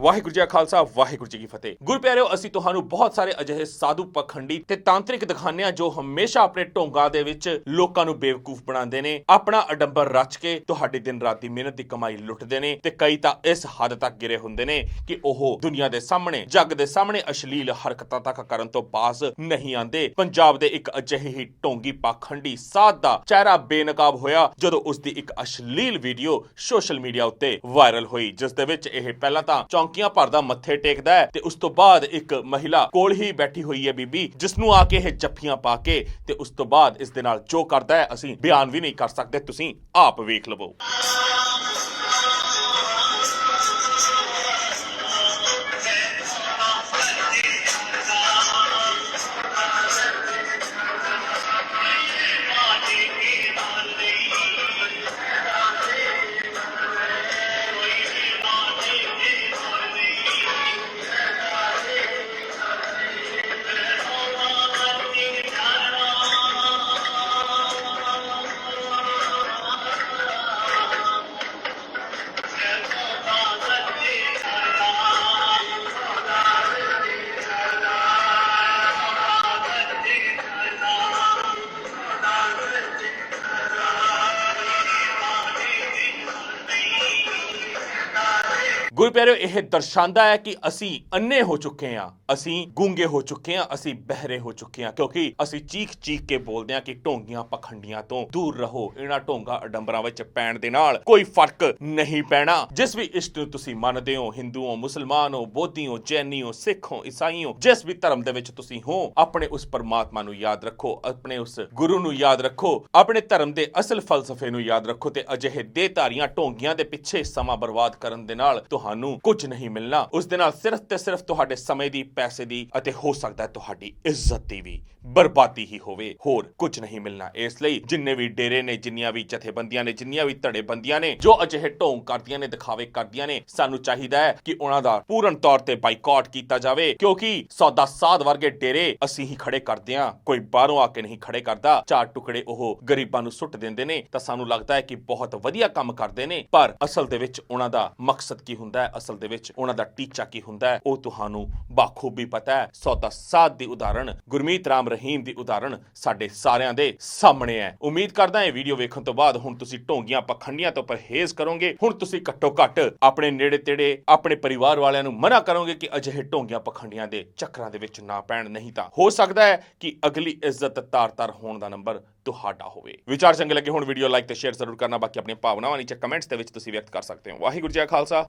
ਵਾਹਿਗੁਰੂ ਜੀ ਕਾ ਖਾਲਸਾ, ਵਾਹਿਗੁਰੂ ਜੀ ਕੀ ਫਤਿਹ। ਗੁਰਪਿਆਰਿਓ, ਅਸੀਂ ਤੁਹਾਨੂੰ ਬਹੁਤ ਸਾਰੇ ਅਜਿਹੇ ਸਾਧੂ ਪਖੰਡੀ ਤੇ ਤਾਂਤਰਿਕ ਦਿਖਾਉਂਦੇ ਹਾਂ ਜੋ ਹਮੇਸ਼ਾ ਆਪਣੇ ਢੋਂਗਾਂ ਦੇ ਵਿੱਚ ਲੋਕਾਂ ਨੂੰ ਬੇਵਕੂਫ ਬਣਾਉਂਦੇ ਨੇ, ਆਪਣਾ ਅਡੰਬਰ ਰਚ ਕੇ ਤੁਹਾਡੀ ਦਿਨ ਰਾਤ ਦੀ ਮਿਹਨਤ ਦੀ ਕਮਾਈ ਲੁੱਟਦੇ ਨੇ ਤੇ ਕਈ ਤਾਂ ਇਸ ਹੱਦ ਤੱਕ ਗਿਰੇ ਹੁੰਦੇ ਨੇ ਕਿ ਉਹ ਦੁਨੀਆ ਦੇ ਸਾਹਮਣੇ, ਜੱਗ ਦੇ ਸਾਹਮਣੇ ਅਸ਼ਲੀਲ ਹਰਕਤਾਂ ਤੱਕ ਕਰਨ ਤੋਂ ਬਾਜ਼ ਨਹੀਂ ਆਂਦੇ ਪੰਜਾਬ ਦੇ ਇੱਕ ਅਜਿਹੇ ਹੀ ਢੋਂਗੀ ਪਖੰਡੀ ਸਾਧ ਦਾ ਚਿਹਰਾ ਬੇਨਕਾਬ ਹੋਇਆ ਜਦੋਂ ਉਸ ਦੀ ਇੱਕ ਅਸ਼ਲੀਲ ਵੀਡੀਓ ਸੋਸ਼ਲ ਮੀਡੀਆ ਉੱਤੇ ਵਾਇਰਲ ਹੋਈ, ਜਿਸ ਦੇ ਵਿੱਚ ਇਹ ਪਹਿਲਾਂ ਤਾਂ ਚੌਂਕ ਚੌਂਕੀਆਂ ਭਰਦਾ ਮੱਥੇ ਟੇਕਦਾ ਹੈ ਤੇ ਉਸ ਤੋਂ ਬਾਅਦ ਇੱਕ ਮਹਿਲਾ ਕੋਲ ਹੀ ਬੈਠੀ ਹੋਈ ਹੈ ਬੀਬੀ ਜਿਸ ਨੂੰ ਆ ਕੇ ਇਹ ਜੱਫੀਆਂ ਪਾ ਕੇ ਤੇ ਉਸ ਤੋਂ ਬਾਅਦ ਇਸ ਦੇ ਨਾਲ ਜੋ ਕਰਦਾ ਹੈ, ਅਸੀਂ ਬਿਆਨ ਵੀ ਨਹੀਂ ਕਰ ਸਕਦੇ। ਤੁਸੀਂ ਆਪ ਵੇਖ ਲਵੋ। ਗੁਰੂ ਗੁਰਪਿਆਰਿਓ, ਇਹ ਦਰਸਾਉਂਦਾ ਹੈ ਕਿ ਅਸੀਂ ਅੰਨੇ ਹੋ ਚੁੱਕੇ ਹਾਂ, ਅਸੀਂ ਗੂੰਗੇ ਹੋ ਚੁੱਕੇ ਹਾਂ, ਅਸੀਂ ਬਹਿਰੇ ਹੋ ਚੁੱਕੇ ਹਾਂ, ਕਿਉਂਕਿ ਅਸੀਂ ਚੀਖ ਚੀਖ ਕੇ ਬੋਲਦੇ ਹਾਂ ਕਿ ਢੋਂਗੀਆਂ ਪਖੰਡੀਆਂ ਤੋਂ ਦੂਰ ਰਹੋ, ਇਹਨਾਂ ਢੋਂਗਾ ਅਡੰਬਰਾਂ ਵਿੱਚ ਪੈਣ ਦੇ ਨਾਲ ਕੋਈ ਫ਼ਰਕ ਨਹੀਂ ਪੈਣਾ। ਜਿਸ ਵੀ ਇਸ਼ਟ ਨੂੰ ਤੁਸੀਂ ਮੰਨਦੇ ਹੋ ਹਿੰਦੂ ਹੋ ਮੁਸਲਮਾਨ ਹੋ ਬੋਧੀ ਹੋ ਜੈਨੀ ਹੋ ਸਿੱਖ ਹੋ ਈਸਾਈ ਹੋ ਜਿਸ ਵੀ ਧਰਮ ਦੇ ਵਿੱਚ ਤੁਸੀਂ ਹੋ, ਆਪਣੇ ਉਸ ਪਰਮਾਤਮਾ ਨੂੰ ਯਾਦ ਰੱਖੋ, ਆਪਣੇ ਉਸ ਗੁਰੂ ਨੂੰ ਯਾਦ ਰੱਖੋ, ਆਪਣੇ ਧਰਮ ਦੇ ਅਸਲ ਫਲਸਫੇ ਨੂੰ ਯਾਦ ਰੱਖੋ ਤੇ ਅਜਿਹੇ ਦੇਹਧਾਰੀਆਂ ਢੋਂਗੀਆਂ ਦੇ ਪਿੱਛੇ ਸਮਾਂ ਬਰਬਾਦ ਕਰਨ ਦੇ ਨਾਲ ਤੁਹਾਨੂੰ ਕੁਝ ਨਹੀਂ ਮਿਲਣਾ। ਉਸ ਦੇ ਨਾਲ ਸਿਰਫ ਤੇ ਸਿਰਫ ਤੁਹਾਡੇ ਸਮੇਂ ਦੀ, ਪੈਸੇ ਦੀ ਅਤੇ ਹੋ ਸਕਦਾ ਹੈ ਤੁਹਾਡੀ ਇੱਜ਼ਤ ਦੀ ਵੀ ਬਰਬਾਦੀ ਹੀ ਹੋਵੇ। ਹੋਰ ਕੁਝ ਨਹੀਂ ਮਿਲਣਾ। ਇਸ ਲਈ ਜਿੰਨੇ ਵੀ ਡੇਰੇ ਨੇ, ਜਿੰਨੀਆਂ ਵੀ ਜਥੇਬੰਦੀਆਂ ਨੇ, ਜਿੰਨੀਆਂ ਵੀ ਧੜੇਬੰਦੀਆਂ ਨੇ, ਜੋ ਅਜਿਹੇ ਢੋਂਗ ਕਰਦੀਆਂ ਨੇ, ਦਿਖਾਵੇ ਕਰਦੀਆਂ ਨੇ, ਸਾਨੂੰ ਚਾਹੀਦਾ ਹੈ ਕਿ ਉਹਨਾਂ ਦਾ ਪੂਰਨ ਤੌਰ ਤੇ ਬਾਈਕਾਟ ਕੀਤਾ ਜਾਵੇ, ਕਿਉਂਕਿ ਸੌਦਾ ਸਾਧ ਵਰਗੇ ਡੇਰੇ ਅਸੀਂ ਹੀ ਖੜੇ ਕਰਦੇ ਹਾਂ। ਕੋਈ ਬਾਹਰੋਂ ਆ ਕੇ ਨਹੀਂ ਖੜੇ ਕਰਦਾ। ਚਾਰ ਟੁਕੜੇ ਉਹ ਗਰੀਬਾਂ ਨੂੰ ਸੁੱਟ ਦਿੰਦੇ ਨੇ। ਤਾਂ ਸਾਨੂੰ ਲੱਗਦਾ ਹੈ ਕਿ ਬਹੁਤ ਵਧੀਆ ਕੰਮ ਕਰਦੇ ਨੇ। ਪਰ ਅਸਲ ਦੇ ਵਿੱਚ ਉਹਨਾਂ ਦਾ ਮਕਸਦ ਕੀ ਹੁੰਦਾ ਹੈ। ਅਸਲ ਦੇ ਵਿੱਚ ਉਹਨਾਂ ਦਾ ਟੀਚਾ ਕੀ ਹੁੰਦਾ ਹੈ? ਉਹ ਤੁਹਾਨੂੰ ਬਾਖੂਬੀ ਪਤਾ ਹੈ। ਸੌਦਾ ਸਾਧ ਦੀ ਉਦਾਹਰਣ, ਗੁਰਮੀਤ ਰਾਮ ਰਹੀਮ ਦੀ ਉਦਾਹਰਣ ਸਾਡੇ ਸਾਰਿਆਂ ਦੇ ਸਾਹਮਣੇ ਹੈ। ਉਮੀਦ ਕਰਦਾ ਇਹ ਵੀਡੀਓ ਵੇਖਣ ਤੋਂ ਬਾਅਦ ਹੁਣ ਤੁਸੀਂ ਢੋਂਗੀਆਂ ਪਖੰਡੀਆਂ ਤੋਂ ਪਰਹੇਜ਼ ਕਰੋਗੇ। ਹੁਣ ਤੁਸੀਂ ਘੱਟੋ ਘੱਟ ਆਪਣੇ ਨੇੜੇ ਤੇੜੇ, ਆਪਣੇ ਪਰਿਵਾਰ ਵਾਲਿਆਂ ਨੂੰ ਮਨਾ ਕਰੋਗੇ ਕਿ ਅਜਿਹੇ ਢੋਂਗੀਆਂ ਪਖੰਡੀਆਂ ਦੇ ਚੱਕਰਾਂ ਦੇ ਵਿੱਚ ਨਾ ਪੈਣ। ਨਹੀਂ ਤਾਂ ਹੋ ਸਕਦਾ ਹੈ ਕਿ ਅਗਲੀ ਇੱਜ਼ਤ ਤਾਰ-ਤਾਰ ਹੋਣ ਦਾ ਨੰਬਰ ਤੁਹਾਡਾ ਹੋਵੇ। ਵਿਚਾਰ ਚੰਗੇ ਲੱਗੇ ਹੁਣ, ਵੀਡੀਓ ਲਾਈਕ ਤੇ ਸ਼ੇਅਰ ਜ਼ਰੂਰ ਕਰਨਾ। ਬਾਕੀ ਆਪਣੀਆਂ ਭਾਵਨਾਵਾਂ ਨੀਚੇ ਕਮੈਂਟਸ ਦੇ ਵਿੱਚ ਤੁਸੀਂ ਵਿਅਕਤ ਕਰ ਸਕਦੇ ਹੋ। ਵਾਹਿਗੁਰੂ ਜੀ ਕਾ ਖਾਲਸਾ